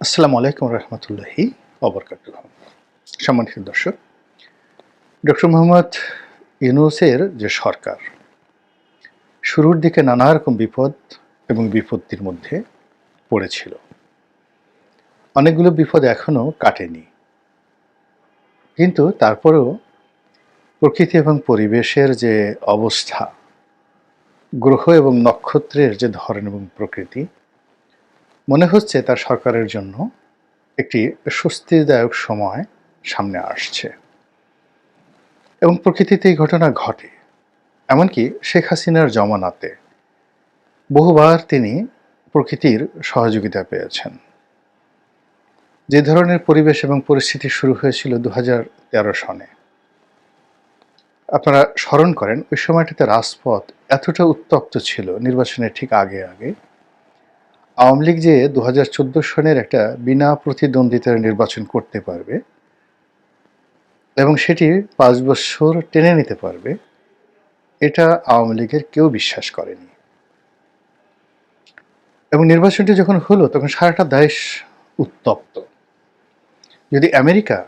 আসসালামু আলাইকুম রহমতুল্লাহি অবরকাত সম্মানিত দর্শক, ডক্টর মোহাম্মদ ইউনুসের যে সরকার, শুরুর দিকে নানা রকম বিপদ এবং বিপত্তির মধ্যে পড়েছিল। অনেকগুলো বিপদ এখনও কাটেনি। কিন্তু তারপরেও প্রকৃতি এবং পরিবেশের যে অবস্থা, গ্রহ এবং নক্ষত্রের যে ধরন এবং প্রকৃতি মনে হচ্ছে তার সরকারের জন্য একটি স্বস্তিদায়ক সময় সামনে আসছে। এবং প্রকৃতিতে এই ঘটনা ঘটে। এমনকি শেখ হাসিনার জমানাতে বহুবার তিনি প্রকৃতির সহযোগিতা পেয়েছেন। যে ধরনের পরিবেশ এবং পরিস্থিতি শুরু হয়েছিল দু তেরো সনে। আপনারা স্মরণ করেন, ওই সময়টাতে রাজপথ এতটা উত্তপ্ত ছিল নির্বাচনের ঠিক আগে আগে আওয়ামী লীগ যে দু হাজার চোদ্দ সনের একটা বিনা প্রতিদ্বন্দ্বিতার নির্বাচন করতে পারবে এবং সেটি পাঁচ বছর টেনে নিতে পারবে, এটা আওয়ামী লীগের কেউ বিশ্বাস করেনি। এবং নির্বাচনটি যখন হলো, তখন সারাটা দেশ উত্তপ্ত। যদি আমেরিকা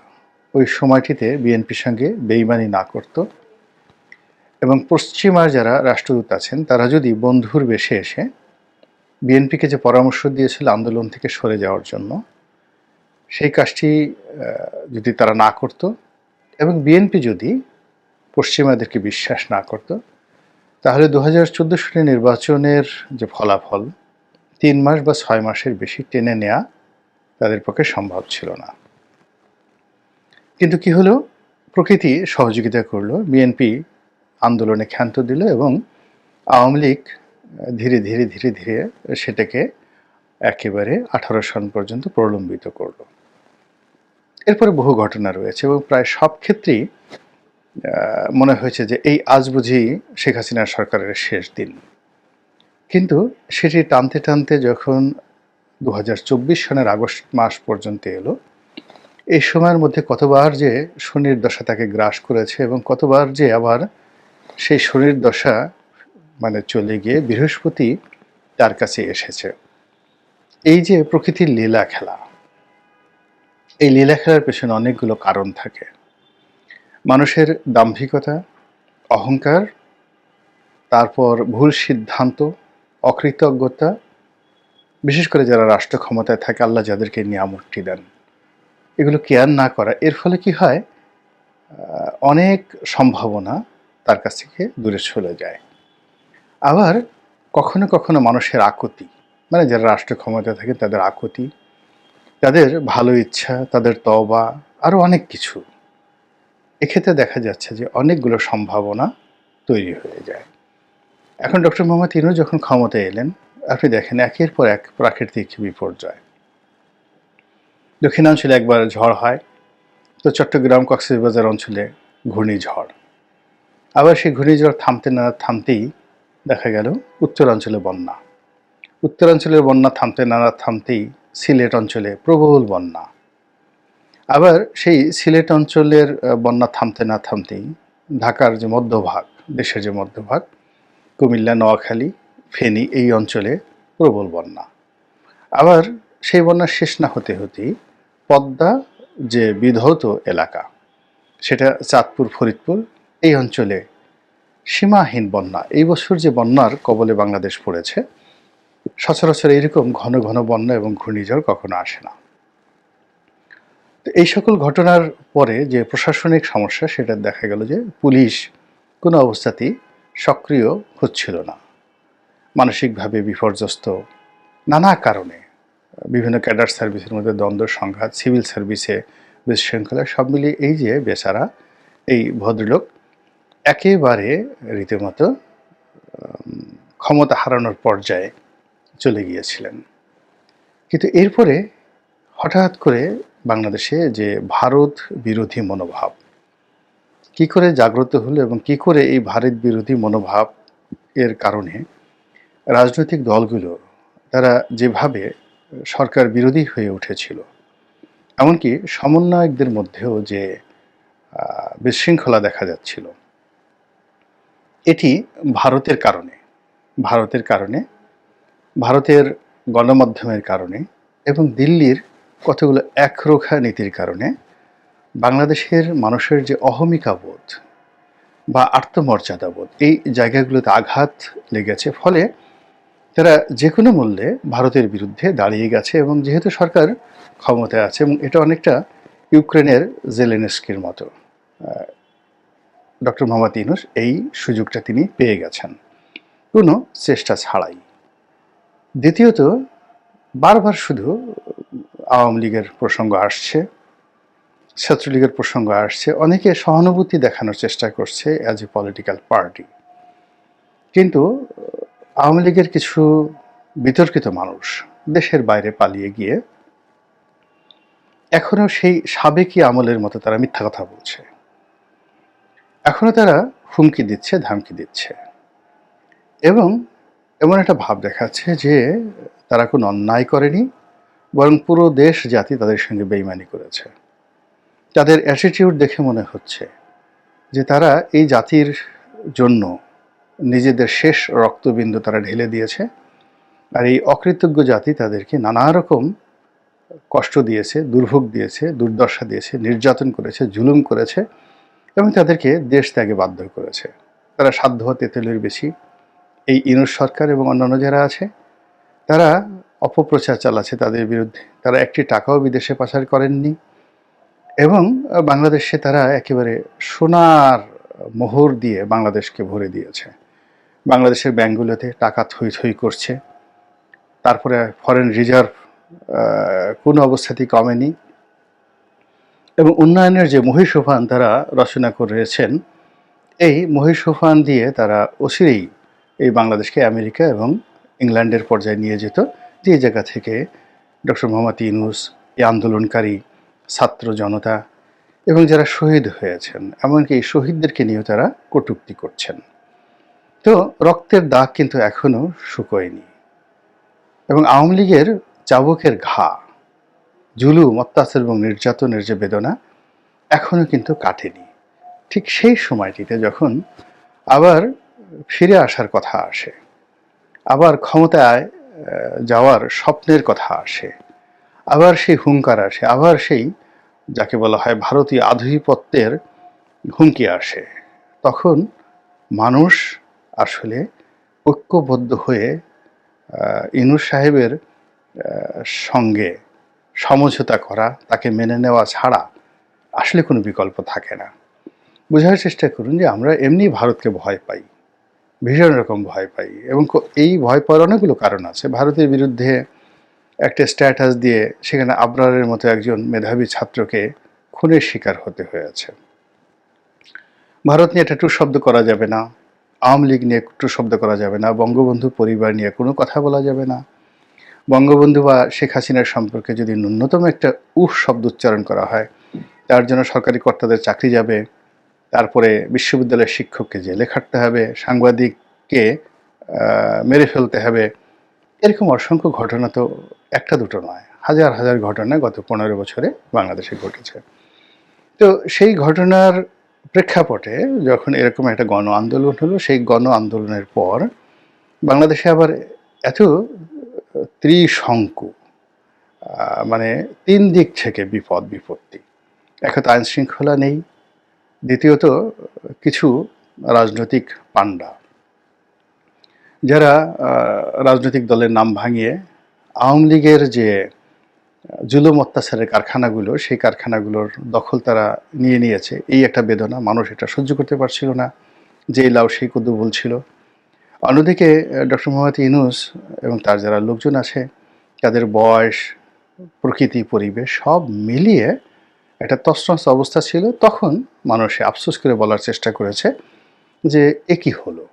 ওই সময়টিতে বিএনপির সঙ্গে বেইমানি না করত এবং পশ্চিমার যারা রাষ্ট্রদূত আছেন, তারা যদি বন্ধুর বেশে এসে বিএনপিকে যে পরামর্শ দিয়েছিল আন্দোলন থেকে সরে যাওয়ার জন্য, সেই কাজটি যদি তারা না করত এবং বিএনপি যদি পশ্চিমাদেরকে বিশ্বাস না করত, তাহলে দু হাজার চোদ্দ সালের নির্বাচনের যে ফলাফল, তিন মাস বা ছয় মাসের বেশি টেনে নেওয়া তাদের পক্ষে সম্ভব ছিল না। কিন্তু কি হলো? প্রকৃতি সহযোগিতা করল, বিএনপি আন্দোলনে ক্ষান্ত দিল এবং আওয়ামী লীগ ধীরে ধীরে ধীরে ধীরে সেটাকে একেবারে আঠারো সন পর্যন্ত প্রলম্বিত করল। এরপরে বহু ঘটনা রয়েছে এবং প্রায় সব ক্ষেত্রেই মনে হয়েছে যে এই আজ বুঝি শেখ হাসিনার সরকারের শেষ দিন। কিন্তু সেটি টানতে টানতে যখন দু চব্বিশ সনের আগস্ট মাস পর্যন্ত এলো, এই সময়ের মধ্যে কতবার যে শনির দশা তাকে গ্রাস করেছে এবং কতবার যে আবার সেই শনির দশা মানে চলে গিয়ে বৃহস্পতি তার কাছে এসেছে। এই যে প্রকৃতির লীলা খেলা, এই লীলা খেলার পেছনে অনেকগুলো কারণ থাকে। মানুষের দাম্ভিকতা, অহংকার, তারপর ভুল সিদ্ধান্ত, অকৃতজ্ঞতা, বিশেষ করে যারা রাষ্ট্র ক্ষমতায় থাকে, আল্লাহ যাদেরকে নিয়ামতটি দেন, এগুলো কেয়ার না করা, এর ফলে কি হয়? অনেক সম্ভাবনা তার কাছ থেকে দূরে চলে যায়। আবার কখনো কখনো মানুষের আকুতি মানে যারা রাষ্ট্র ক্ষমতা থাকে তাদের আকুতি, তাদের ভালো ইচ্ছা, তাদের তবা আরও অনেক কিছু। এক্ষেত্রে দেখা যাচ্ছে যে অনেকগুলো সম্ভাবনা তৈরি হয়ে যায়। এখন ডক্টর মোহাম্মদ ইনু যখন ক্ষমতায় এলেন, আপনি দেখেন একের পর এক প্রাকৃতিক বিপর্যয়। দক্ষিণাঞ্চলে একবার ঝড় হয়, তো চট্টগ্রাম কক্সবাজার অঞ্চলে ঘূর্ণিঝড়। আবার সেই ঘূর্ণিঝড় থামতে না থামতেই দেখা গেল উত্তরাঞ্চলে বন্যা। উত্তরাঞ্চলের বন্যা থামতে না থামতেই সিলেট অঞ্চলে প্রবল বন্যা। আবার সেই সিলেট অঞ্চলের বন্যা থামতে না থামতেই ঢাকার যে মধ্যভাগ, দেশের যে মধ্যভাগ, কুমিল্লা, নোয়াখালী, ফেনী এই অঞ্চলে প্রবল বন্যা। আবার সেই বন্যা শেষ না হতে হতেই পদ্মা যে বিধৌত এলাকা, সেটা চাঁদপুর, ফরিদপুর এই অঞ্চলে সীমাহীন বন্যা। এই বছর যে বন্যার কবলে বাংলাদেশ পড়েছে, সচরাচর এইরকম ঘন ঘন বন্যা এবং ঘূর্ণিঝড় কখনো আসে না। এই সকল ঘটনার পরে যে প্রশাসনিক সমস্যা, সেটা দেখা গেল যে পুলিশ কোনো অবস্থাতেই সক্রিয় হচ্ছিল না। মানসিকভাবে বিপর্যস্ত নানা কারণে, বিভিন্ন ক্যাডার সার্ভিসের মধ্যে দ্বন্দ্ব, সংঘাত, সিভিল সার্ভিসে বিশৃঙ্খলা, সব মিলিয়ে এই যে বেচারা, এই ভদ্রলোক একেবারে রীতিমতো ক্ষমতা হারানোর পর্যায়ে চলে গিয়েছিলেন। কিন্তু এরপরে হঠাৎ করে বাংলাদেশে যে ভারত বিরোধী মনোভাব, কি করে জাগ্রত হলো এবং কি করে এই ভারত বিরোধী মনোভাব এর কারণে রাজনৈতিক দলগুলো তারা যেভাবে সরকার বিরোধী হয়ে উঠেছিল, এমনকি সমন্বয়কদের মধ্যেও যে বিশৃঙ্খলা দেখা যাচ্ছিল এটি ভারতের কারণে ভারতের কারণে, ভারতের গণমাধ্যমের কারণে এবং দিল্লির কতগুলো একরোখা নীতির কারণে বাংলাদেশের মানুষের যে অহমিকা বোধ বা আত্মমর্যাদাবোধ, এই জায়গাগুলোতে আঘাত লেগেছে। ফলে তারা যে কোনো মূল্যে ভারতের বিরুদ্ধে দাঁড়িয়ে গেছে এবং যেহেতু সরকার ক্ষমতায় আছে এবং এটা অনেকটা ইউক্রেনের জেলেনস্কির মতো। ডক্টর মোহাম্মদ ইউনুস এই সুযোগটা তিনি পেয়ে গেছেন। কোনো চেষ্টা ছাড়াই। দ্বিতীয়ত, বারবার শুধু আওয়ামী লীগের প্রসঙ্গ আসছে, ছাত্রলীগের প্রসঙ্গ আসছে, অনেকে সহানুভূতি দেখানোর চেষ্টা করছে অ্যাজ এ পলিটিক্যাল পার্টি কিন্তু, আওয়ামী লীগের কিছু বিতর্কিত মানুষ দেশের বাইরে পালিয়ে গিয়ে, এখনও সেই সাবেকি আমলের মতো তারা মিথ্যা কথা বলছে। এখনও তারা হুমকি দিচ্ছে, ধামকি দিচ্ছে। এবং এমন একটা ভাব দেখাচ্ছে যে তারা কোনো অন্যায় করেনি, বরং পুরো দেশ জাতি তাদের সঙ্গে বেইমানি করেছে। তাদের অ্যাটিটিউড দেখে মনে হচ্ছে যে তারা এই জাতির জন্য নিজেদের শেষ রক্তবিন্দু তারা ঢেলে দিয়েছে আর এই অকৃতজ্ঞ জাতি তাদেরকে নানা রকম কষ্ট দিয়েছে, দুর্ভোগ দিয়েছে, দুর্দশা দিয়েছে, নির্যাতন করেছে, জুলুম করেছে। এবং তাদেরকে দেশ ত্যাগে বাধ্য করেছে। তারা সাধ্য তেঁতুলের বেশি। এই ইনুস সরকার এবং অন্যান্য যারা আছে, তারা অপপ্রচার চালাচ্ছে তাদের বিরুদ্ধে। তারা একটি টাকাও বিদেশে পাচার করেননি। এবং বাংলাদেশে তারা একেবারে সোনার মোহর দিয়ে বাংলাদেশকে ভরে দিয়েছে। বাংলাদেশের ব্যাঙ্কগুলোতে টাকা থই থই করছে। তারপরে ফরেন রিজার্ভ কোনো অবস্থাতেই কমেনি। এবং উন্নয়নের যে মহিষোফান তারা রচনা করেছেন, এই মহিষোফান দিয়ে তারা অচিরেই এই বাংলাদেশকে আমেরিকা এবং ইংল্যান্ডের পর্যায়ে নিয়ে যেত। যে জায়গা থেকে ডক্টর মোহাম্মদ ইউনুস এই আন্দোলনকারী ছাত্র জনতা এবং যারা শহীদ হয়েছেন, এমনকি এই শহীদদেরকে নিয়েও তারা কটুক্তি করছেন। তো রক্তের দাগ কিন্তু এখনও শুকোয়নি এবং আওয়ামী লীগের চাবুকের ঘা জুলুম, অত্যাচার এবং নির্যাতনের যে বেদনা এখনও কিন্তু কাটেনি। ঠিক সেই সময়টিতে যখন আবার ফিরে আসার কথা আসে, আবার ক্ষমতায় যাওয়ার স্বপ্নের কথা আসে, আবার সেই হুঙ্কার আসে, আবার সেই যাকে বলা হয় ভারতীয় আধিপত্যের হুমকি আসে, তখন মানুষ আসলে ঐক্যবদ্ধ হয়ে ইনুস সাহেবের সঙ্গে সমঝোতা করা, তাকে মেনে নেওয়া ছাড়া আসলে কোনো বিকল্প থাকে না। বোঝার চেষ্টা করুন যে আমরা এমনি ভারতকে ভয় পাই, ভীষণ রকম ভয় পাই এবং এই ভয় পাওয়ার অনেকগুলো কারণ আছে। ভারতের বিরুদ্ধে একটা স্ট্যাটাস দিয়ে সেখানে আবরারের মতো একজন মেধাবী ছাত্রকে খুনের শিকার হতে হয়েছে। ভারত নিয়ে একটা টু শব্দ করা যাবে না, আওয়ামী লীগ নিয়ে টু শব্দ করা যাবে না, বঙ্গবন্ধু পরিবার নিয়ে কোনো কথা বলা যাবে না। বঙ্গবন্ধু বা শেখ হাসিনার সম্পর্কে যদি ন্যূনতম একটা উহ শব্দ উচ্চারণ করা হয়, তার জন্য সরকারি কর্তাদের চাকরি যাবে, তারপরে বিশ্ববিদ্যালয়ের শিক্ষককে জেলে খাটতে হবে, সাংবাদিককে মেরে ফেলতে হবে, এরকম অসংখ্য ঘটনা তো একটা দুটো নয়, হাজার হাজার ঘটনা গত পনেরো বছরে বাংলাদেশে ঘটেছে। তো সেই ঘটনার প্রেক্ষাপটে যখন এরকম একটা গণ আন্দোলন হলো, সেই গণ আন্দোলনের পর বাংলাদেশে আবার এত ত্রিশঙ্কু মানে তিন দিক থেকে বিপদ বিপত্তি। এক আইন শৃঙ্খলা নেই, দ্বিতীয়ত কিছু রাজনৈতিক পাণ্ডা, যারা রাজনৈতিক দলের নাম ভাঙিয়ে আওয়ামী লীগের যে জুলুম অত্যাচারের কারখানাগুলো, সেই কারখানাগুলোর দখল তারা নিয়ে নিয়েছে। এই একটা বেদনা, মানুষ এটা সহ্য করতে পারছিল না। যে লাউ সেই কদু বলছিল অন্যদিকে ডক্টর মোহাম্মদ ইনুস এবং তার যারা লোকজন আছে, তাদের বয়স, প্রকৃতি, পরিবেশ সব মিলিয়ে একটা তসনস অবস্থা ছিল। তখন মানুষে আফসোস করে বলার চেষ্টা করেছে যে, এ কী হলো?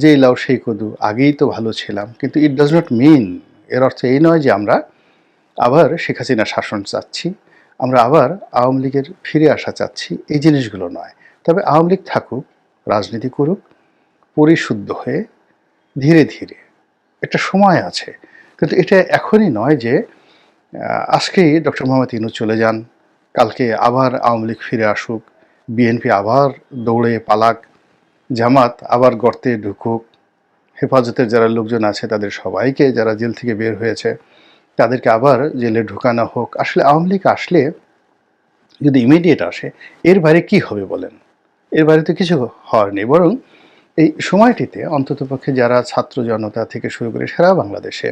যে লাউ, সেই কদু, আগেই তো ভালো ছিলাম। কিন্তু ইট ডাজ নট মিন এর অর্থ এই নয় যে আমরা আবার শেখ হাসিনা শাসন চাচ্ছি, আমরা আবার আওয়ামী লীগের ফিরে আসা চাচ্ছি। এই জিনিসগুলো নয়। তবে আওয়ামী লীগ থাকুক, রাজনীতি করুক পরিশুদ্ধ হয়ে ধীরে ধীরে, একটা সময় আছে। কিন্তু এটা এখনই নয় যে আজকেই ডক্টর মোহাম্মদ ইনু চলে যান, কালকে আবার আওয়ামী লীগ ফিরে আসুক, বিএনপি আবার দৌড়ে পালাক, জামাত আবার গর্তে ঢুকুক, হেফাজতের যারা লোকজন আছে তাদের সবাইকে, যারা জেল থেকে বের হয়েছে, তাদেরকে আবার জেলে ঢুকানো হোক। আসলে আওয়ামী লীগ আসলে যদি ইমিডিয়েট আসে, এর বাইরে কি হবে বলেন? এর বাইরে তো কিছু হওয়ার নেই বরং এই সময়টিতে অন্ততপক্ষে যারা ছাত্র জনতা থেকে শুরু করে সারা বাংলাদেশে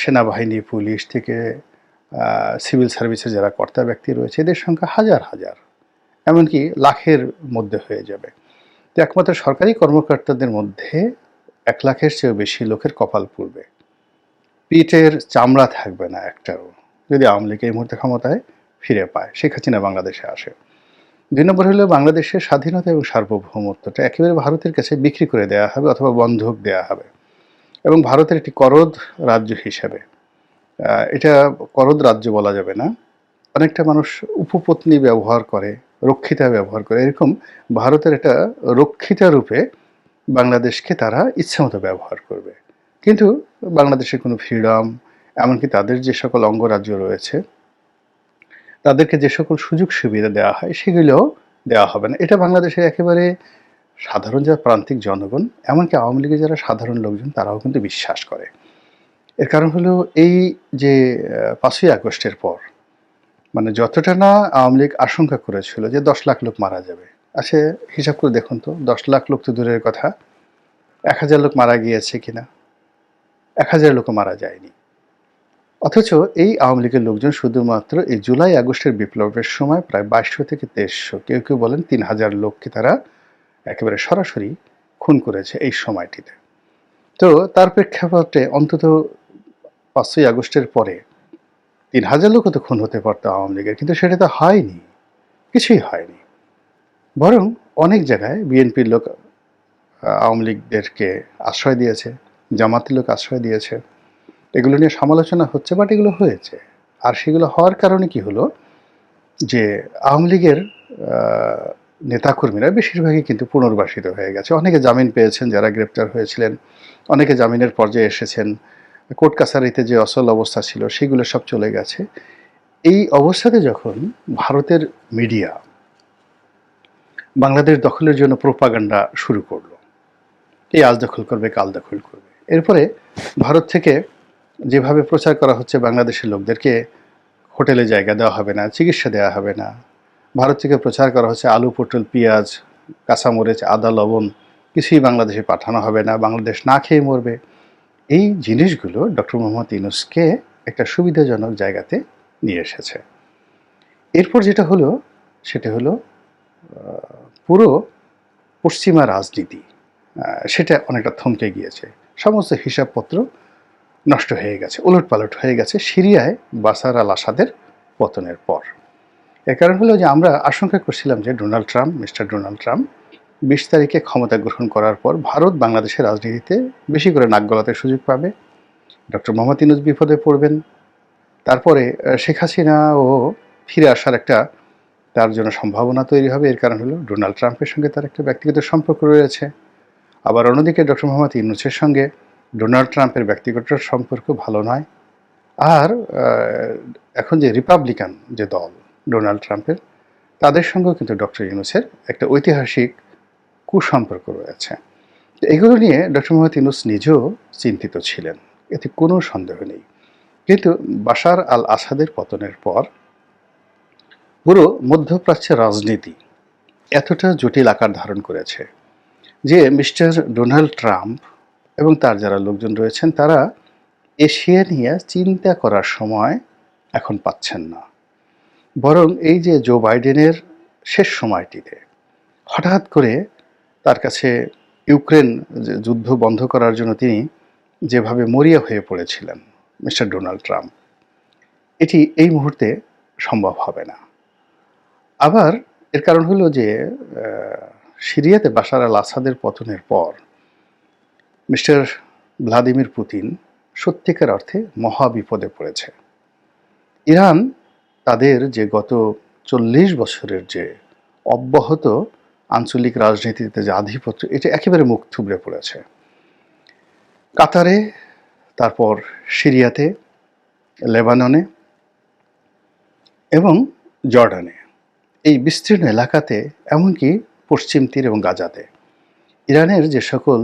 সেনাবাহিনী, পুলিশ থেকে সিভিল সার্ভিসের যারা কর্তা ব্যক্তি রয়েছে, এদের সংখ্যা হাজার হাজার, এমনকি লাখের মধ্যে হয়ে যাবে। তো একমাত্র সরকারি কর্মকর্তাদের মধ্যে এক লাখের চেয়েও বেশি লোকের কপাল পূর্বে পিঠের চামড়া থাকবে না একটাও, যদি আওয়ামী লীগ এই মুহূর্তে ক্ষমতায় ফিরে পায়, শেখ হাসিনা বাংলাদেশে আসে। দুই নম্বর হলো বাংলাদেশের স্বাধীনতা এবং সার্বভৌমত্বটা একেবারে ভারতের কাছে বিক্রি করে দেওয়া হবে অথবা বন্ধক দেওয়া হবে। এবং ভারতের একটি করদ রাজ্য হিসাবে এটা করদ রাজ্য বলা যাবে না। অনেকটা মানুষ উপপত্নী ব্যবহার করে, রক্ষিতা ব্যবহার করে। এরকম ভারতের একটা রক্ষিতা রূপে বাংলাদেশকে তারা ইচ্ছামতো ব্যবহার করবে। কিন্তু বাংলাদেশের কোনো ফ্রিডম, এমনকি তাদের যে সকল অঙ্গরাজ্য রয়েছে তাদেরকে যে সকল সুযোগ সুবিধা দেওয়া হয়, সেগুলোও দেওয়া হবে না। এটা বাংলাদেশের একেবারে সাধারণ যারা প্রান্তিক জনগণ, এমনকি আওয়ামী লীগের যারা সাধারণ লোকজন, তারাও কিন্তু বিশ্বাস করে। এর কারণ হলো এই যে পাঁচই আগস্টের পর মানে যতটা না আওয়ামী লীগ আশঙ্কা করেছিল যে দশ লাখ লোক মারা যাবে। আচ্ছা হিসাব করে দেখুন তো, দশ লাখ লোক তো দূরের কথা। এক হাজার লোক মারা গিয়েছে কিনা? এক হাজার লোকও মারা যায়নি। অথচ এই আওয়ামী লীগের লোকজন শুধুমাত্র এই জুলাই আগস্টের বিপ্লবের সময় প্রায় বাইশশো থেকে তেইশশো, কেউ কেউ বলেন তিন হাজার লোককে তারা একেবারে সরাসরি খুন করেছে এই সময়টিতে। তো তার প্রেক্ষাপটে অন্তত পাঁচই আগস্টের পরে তিন হাজার লোকও তো খুন হতে পারতো আওয়ামী লীগের, কিন্তু সেটা তো হয়নি, কিছুই হয়নি। বরং অনেক জায়গায় বিএনপির লোক আওয়ামী লীগদেরকে আশ্রয় দিয়েছে, জামাতের লোক আশ্রয় দিয়েছে। এগুলো নিয়ে সমালোচনা হচ্ছে বাট এগুলো হয়েছে। আর সেগুলো হওয়ার কারণে কি হলো? যে আওয়ামী লীগের নেতাকর্মীরা বেশিরভাগই কিন্তু পুনর্বাসিত হয়ে গেছে। অনেকে জামিন পেয়েছেন যারা গ্রেপ্তার হয়েছিলেন, অনেকে জামিনের পর্যায়ে এসেছেন। কোর্ট কাছারিতে যে অসল অবস্থা ছিল, সেগুলো সব চলে গেছে। এই অবস্থাতে যখন ভারতের মিডিয়া বাংলাদেশ দখলের জন্য প্রোপাগান্ডা শুরু করল, এই আজ দখল করবে, কাল দখল করবে। এরপরে ভারত থেকে যেভাবে প্রচার করা হচ্ছে বাংলাদেশের লোকদেরকে হোটেলে জায়গা দেওয়া হবে না, চিকিৎসা দেওয়া হবে না। ভারত থেকে প্রচার করা হচ্ছে আলু, পটল, পেঁয়াজ, কাঁচামরিচ, আদা, লবণ, কিছুই বাংলাদেশে পাঠানো হবে না, বাংলাদেশ না খেয়ে মরবে। এই জিনিসগুলো ডক্টর মোহাম্মদ ইউনুসকে একটা সুবিধাজনক জায়গাতে নিয়ে এসেছে। এরপর যেটা হলো, সেটা হলো পুরো পশ্চিমা রাজনীতি সেটা অনেকটা থমকে গিয়েছে। সমস্ত হিসাবপত্র নষ্ট হয়ে গেছে, উলটপালট হয়ে গেছে সিরিয়ায় বাসার আল আসাদের পতনের পর। এর কারণ হলো যে আমরা আশঙ্কা করছিলাম যে Donald Trump, mister Donald Trump বিশ তারিখে ক্ষমতা গ্রহণ করার পর ভারত বাংলাদেশের রাজনীতিতে বেশি করে নাক গলাতে সুযোগ পাবে। ডক্টর মোহাম্মদ ইনুজ বিপদে পড়বেন। তারপরে শেখ হাসিনা ও ফিরে আসার একটা তার জন্য সম্ভাবনা তৈরি হবে। এর কারণ হলো ডোনাল্ড ট্রাম্পের সঙ্গে তার একটা ব্যক্তিগত সম্পর্ক রয়েছে। আবার অন্যদিকে ডক্টর মোহাম্মদ ইউনুসের সঙ্গে ডোনাল্ড ট্রাম্পের ব্যক্তিগত সম্পর্ক ভালো নয়। আর এখন যে রিপাবলিকান যে দল ডোনাল্ড ট্রাম্পের, তাদের সঙ্গেও কিন্তু ডক্টর ইউনুসের একটা ঐতিহাসিক কুসম্পর্ক রয়েছে। এগুলো নিয়ে ডক্টর মোহাম্মদ ইউনুস নিজেও চিন্তিত ছিলেন। এতে কোনো সন্দেহ নেই। কিন্তু বাশার আল আসাদের পতনের পর পুরো মধ্যপ্রাচ্যের রাজনীতি এতটা জটিল আকার ধারণ করেছে যে মিস্টার ডোনাল্ড ট্রাম্প এবং তার যারা লোকজন রয়েছেন, তারা এশিয়া নিয়ে চিন্তা করার সময় এখন পাচ্ছেন না। বরং এই যে জো বাইডেনের শেষ সময়টিতে হঠাৎ করে তার কাছে ইউক্রেন যুদ্ধ বন্ধ করার জন্য তিনি যেভাবে মরিয়া হয়ে পড়েছিলেন, মিস্টার ডোনাল্ড ট্রাম্প, এটি এই মুহূর্তে সম্ভব হবে না। আবার এর কারণ হলো যে সিরিয়াতে বাশার আল আসাদের পতনের পর মিস্টার ভ্লাদিমির পুতিন সত্যিকার অর্থে মহা বিপদে পড়েছে। ইরান তাদের যে গত চল্লিশ বছরের যে অব্যাহত আঞ্চলিক রাজনীতিতে যে আধিপত্য, এটা একেবারে মুখ থুবড়ে পড়েছে। কাতারে, তারপর সিরিয়াতে, লেবাননে এবং জর্ডানে। এই বিস্তীর্ণ এলাকাতে, এমনকি পশ্চিম তীর এবং গাজাতে। ইরানের যে সকল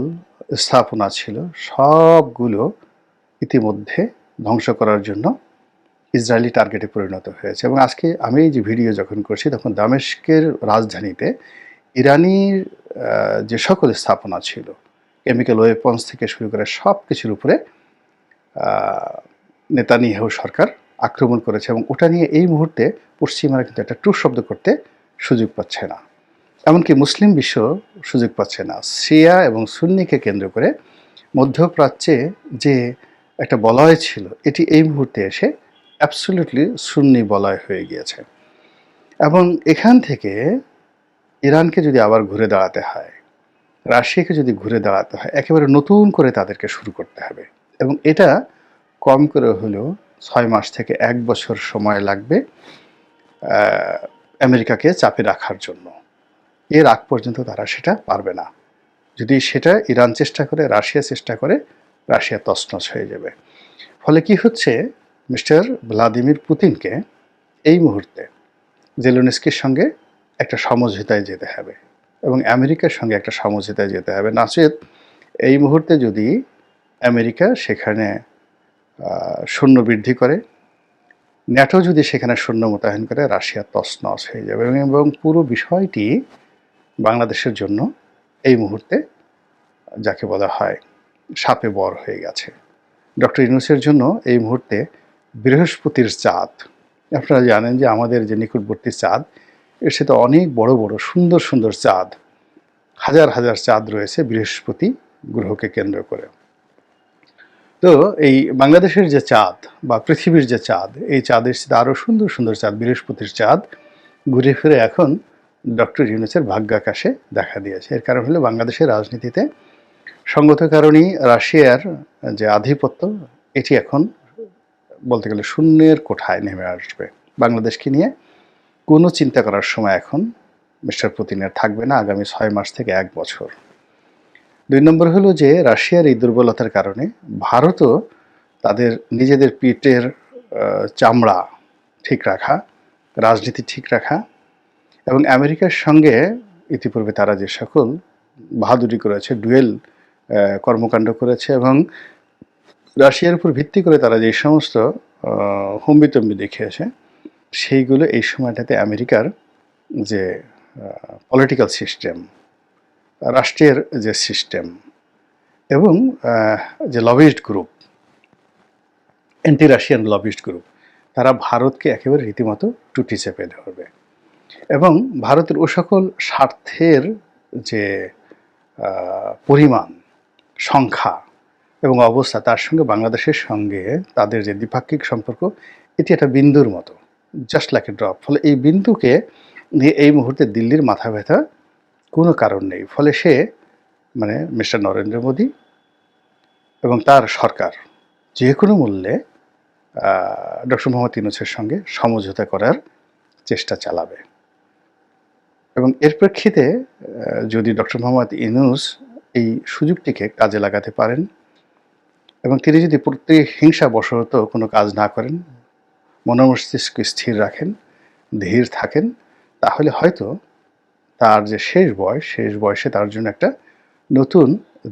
স্থাপনা ছিল, সবগুলো ইতিমধ্যে ধ্বংস করার জন্য ইসরায়েলি টার্গেটে পরিণত হয়েছে। এবং আজকে আমি যে ভিডিও যখন করছি, তখন দামেস্কের রাজধানীতে ইরানির যে সকল স্থাপনা ছিল, কেমিক্যাল ওয়েপন্স থেকে শুরু করে সব কিছুর উপরে নেতানিয়াহু সরকার আক্রমণ করেছে। এবং ওটা নিয়ে এই মুহূর্তে পশ্চিমারা কিন্তু একটা ট্রু শব্দ করতে সুযোগ পাচ্ছে না। এমনকি মুসলিম বিশ্ব সুযোগ পাচ্ছে না। শিয়া এবং সুন্নিকে কেন্দ্র করে মধ্যপ্রাচ্যে যে একটা বলয় ছিল, এটি এই মুহূর্তে এসে অ্যাবসলিউটলি সুন্নি বলয় হয়ে গিয়েছে। এবং এখান থেকে ইরানকে যদি আবার ঘুরে দাঁড়াতে হয়, রাশিয়াকে যদি ঘুরে দাঁড়াতে হয়, একেবারে নতুন করে তাদেরকে শুরু করতে হবে। এবং এটা কম করে হলেও ছয় মাস থেকে এক বছর সময় লাগবে আমেরিকাকে চাপে রাখার জন্য। এর আগ পর্যন্ত তারা সেটা পারবে না। যদি সেটা ইরান চেষ্টা করে, রাশিয়া চেষ্টা করে, রাশিয়া তছনছ হয়ে যাবে। ফলে কি হচ্ছে? মিস্টার ভ্লাদিমির পুতিনকে এই মুহূর্তে জেলোনেস্কির সঙ্গে একটা সমঝোতায় যেতে হবে এবং আমেরিকার সঙ্গে একটা সমঝোতায় যেতে হবে। নাচেত এই মুহূর্তে যদি আমেরিকা সেখানে সৈন্য বৃদ্ধি করে, ন্যাটো যদি সেখানে সৈন্য মোতায়েন করে, রাশিয়া তছনছ হয়ে যাবে এবং পুরো বিষয়টি বাংলাদেশের জন্য এই মুহূর্তে যাকে বলা হয় সাপে বর হয়ে গেছে। ডক্টর ইউনুসের জন্য এই মুহূর্তে বৃহস্পতির চাঁদ। আপনারা জানেন যে আমাদের যে নিকটবর্তী চাঁদ, এর সাথে অনেক বড় বড় সুন্দর সুন্দর চাঁদ, হাজার হাজার চাঁদ রয়েছে বৃহস্পতি গ্রহকে কেন্দ্র করে। তো এই বাংলাদেশের যে চাঁদ বা পৃথিবীর যে চাঁদ, এই চাঁদের সাথে আরও সুন্দর সুন্দর চাঁদ, বৃহস্পতির চাঁদ ঘুরে ফিরে এখন ডক্টর ইউনুসের ভাগ্যাকাশে দেখা দিয়েছে। এর কারণ হলো বাংলাদেশের রাজনীতিতে সঙ্গত কারণেই রাশিয়ার যে আধিপত্য, এটি এখন বলতে গেলে শূন্যের কোঠায় নেমে আসবে। বাংলাদেশকে নিয়ে কোনো চিন্তা করার সময় এখন মিস্টার পুতিনের থাকবে না আগামী ছয় মাস থেকে এক বছর। দুই নম্বর হলো যে রাশিয়ার এই দুর্বলতার কারণে ভারতও তাদের নিজেদের পিঠের চামড়া ঠিক রাখা, রাজনীতি ঠিক রাখা এবং আমেরিকার সঙ্গে ইতিপূর্বে তারা যে সকল বাহাদুরি করেছে, ডুয়েল কর্মকাণ্ড করেছে এবং রাশিয়ার উপর ভিত্তি করে তারা যে সমস্ত হুম্বিতম্বি দেখিয়েছে, সেইগুলো এই সময়টাতে আমেরিকার যে পলিটিক্যাল সিস্টেম রাষ্ট্রের যে সিস্টেম এবং যে lobbyist group anti Russian lobbyist group তারা ভারতকে একেবারে রীতিমতো টুটি চেপে ধরবে। এবং ভারতের ও সকল স্বার্থের যে পরিমাণ, সংখ্যা এবং অবস্থা তার সঙ্গে বাংলাদেশের সঙ্গে তাদের যে দ্বিপাক্ষিক সম্পর্ক, এটি একটা বিন্দুর মতো জাস্ট লাইক এ ড্রপ ফলে এই বিন্দুকে নিয়ে এই মুহূর্তে দিল্লির মাথা ব্যথা কোনো কারণ নেই। ফলে সে মানে মিস্টার নরেন্দ্র মোদী এবং তার সরকার যে কোনো মূল্যে ডক্টর মোহাম্মদ ইউনুসের সঙ্গে সমঝোতা করার চেষ্টা চালাবে। এবং এর প্রেক্ষিতে যদি ডক্টর মোহাম্মদ ইনুস এই সুযোগটিকে কাজে লাগাতে পারেন এবং তিনি যদি প্রতিহিংসা বশত কোনো কাজ না করেন, মনোমস্তিষ্ক স্থির রাখেন, ধীর থাকেন, তাহলে হয়তো তার যে শেষ বয়স, শেষ বয়সে তার জন্য একটা নতুন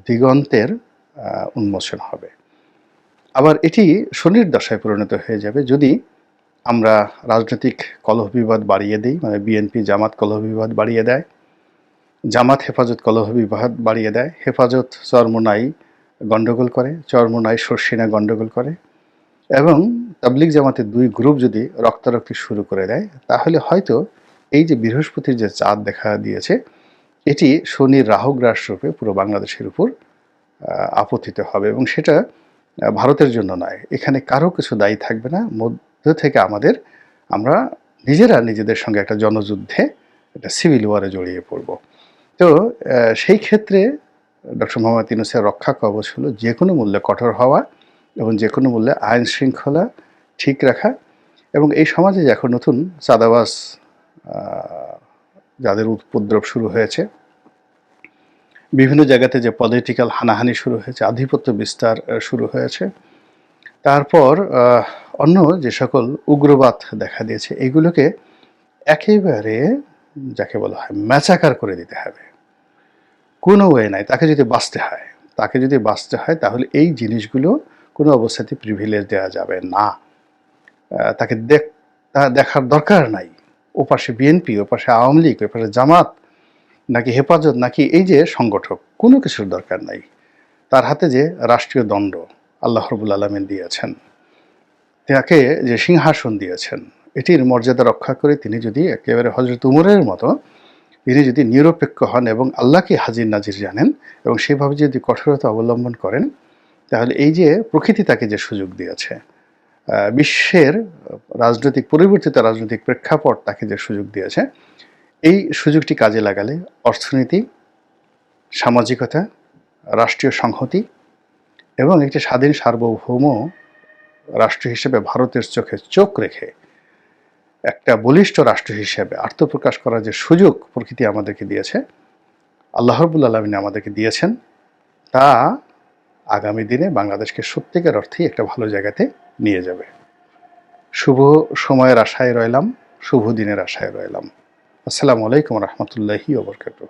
দিগন্তের উন্মোচন হবে। আবার এটি শনির দশায় পরিণত হয়ে যাবে যদি আমরা রাজনৈতিক কলহ বিবাদ বাড়িয়ে দিই মানে বিএনপি জামাত কলহ বিবাদ বাড়িয়ে দেয়, জামাত হেফাজত কলহ বিবাদ বাড়িয়ে দেয়। হেফাজত চরমোনাই গণ্ডগোল করে, চরমোনাই শর্ষিনা গণ্ডগোল করে এবং তাবলিগ জামাতের দুই গ্রুপ যদি রক্তারক্তি শুরু করে দেয়, তাহলে হয়তো এই যে বৃহস্পতির যে চাঁদ দেখা দিয়েছে, এটি শনির রাহুগ্রাস রূপে পুরো বাংলাদেশের উপর আপতিত হবে এবং সেটা ভারতের জন্য নয়। এখানে কারও কিছু দায়ী থাকবে না থেকে আমাদের, আমরা নিজেরা নিজেদের সঙ্গে একটা জনযুদ্ধে একটা সিভিল ওয়ারে জড়িয়ে পড়ব। তো সেই ক্ষেত্রে ডক্টর মোহাম্মদ ইউনুসের রক্ষা কবচ হলো যে কোনো মূল্যে কঠোর হওয়া এবং যে কোনো মূল্যে আইন শৃঙ্খলা ঠিক রাখা এবং এই সমাজে এখন নতুন চাঁদাবাস যাদের উপদ্রব শুরু হয়েছে, বিভিন্ন জায়গাতে যে পলিটিক্যাল হানাহানি শুরু হয়েছে, আধিপত্য বিস্তার শুরু হয়েছে, তারপর অন্য যে সকল উগ্রবাদ দেখা দিয়েছে, এগুলোকে একেবারে যাকে বলা হয় ম্যাচাকার করে দিতে হবে। কোনো ওয়ে নাই, তাকে যদি বাঁচতে হয়, তাকে যদি বাঁচতে হয়, তাহলে এই জিনিসগুলো কোনো অবস্থাতে প্রিভিলেজ দেওয়া যাবে না। তাকে দেখ, তা দেখার দরকার নাই। ওপাশে বিএনপি ওপাশে আওয়ামী লীগ, ওপাশে জামাত, নাকি হেফাজত, নাকি এই যে সংগঠক, কোনো কিছুর দরকার নাই। তার হাতে যে রাষ্ট্রীয় দণ্ড আল্লাহ রবুল আলমিন দিয়েছেন তাকে যে সিংহাসন দিয়েছেন, এটির মর্যাদা রক্ষা করে তিনি যদি একেবারে হজরত উমরের মতো, তিনি যদি নিরপেক্ষ হন এবং আল্লাহকে হাজির নাজির জানেন এবং সেভাবে যদি কঠোরতা অবলম্বন করেন, তাহলে এই যে প্রকৃতি তাকে যে সুযোগ দিয়েছে বিশ্বের রাজনৈতিক পরিবর্তিত রাজনৈতিক প্রেক্ষাপট তাকে যে সুযোগ দিয়েছে, এই সুযোগটি কাজে লাগালে অর্থনীতি, সামাজিকতা, রাষ্ট্রীয় সংহতি এবং একটি স্বাধীন সার্বভৌম রাষ্ট্র হিসেবে ভারতের চোখে চোখ রেখে একটা বলিষ্ঠ রাষ্ট্র হিসেবে আত্মপ্রকাশ করার যে সুযোগ প্রকৃতি আমাদেরকে দিয়েছে, আল্লাহ রবুল আলমিন আমাদেরকে দিয়েছেন, তা আগামী দিনে বাংলাদেশকে সত্যিকার অর্থেই একটা ভালো জায়গাতে নিয়ে যাবে। শুভ সময়ের আশায় রইলাম, শুভ দিনের আশায় রইলাম। আসসালামু আলাইকুম রহমতুল্লাহি ওবরকাতুহ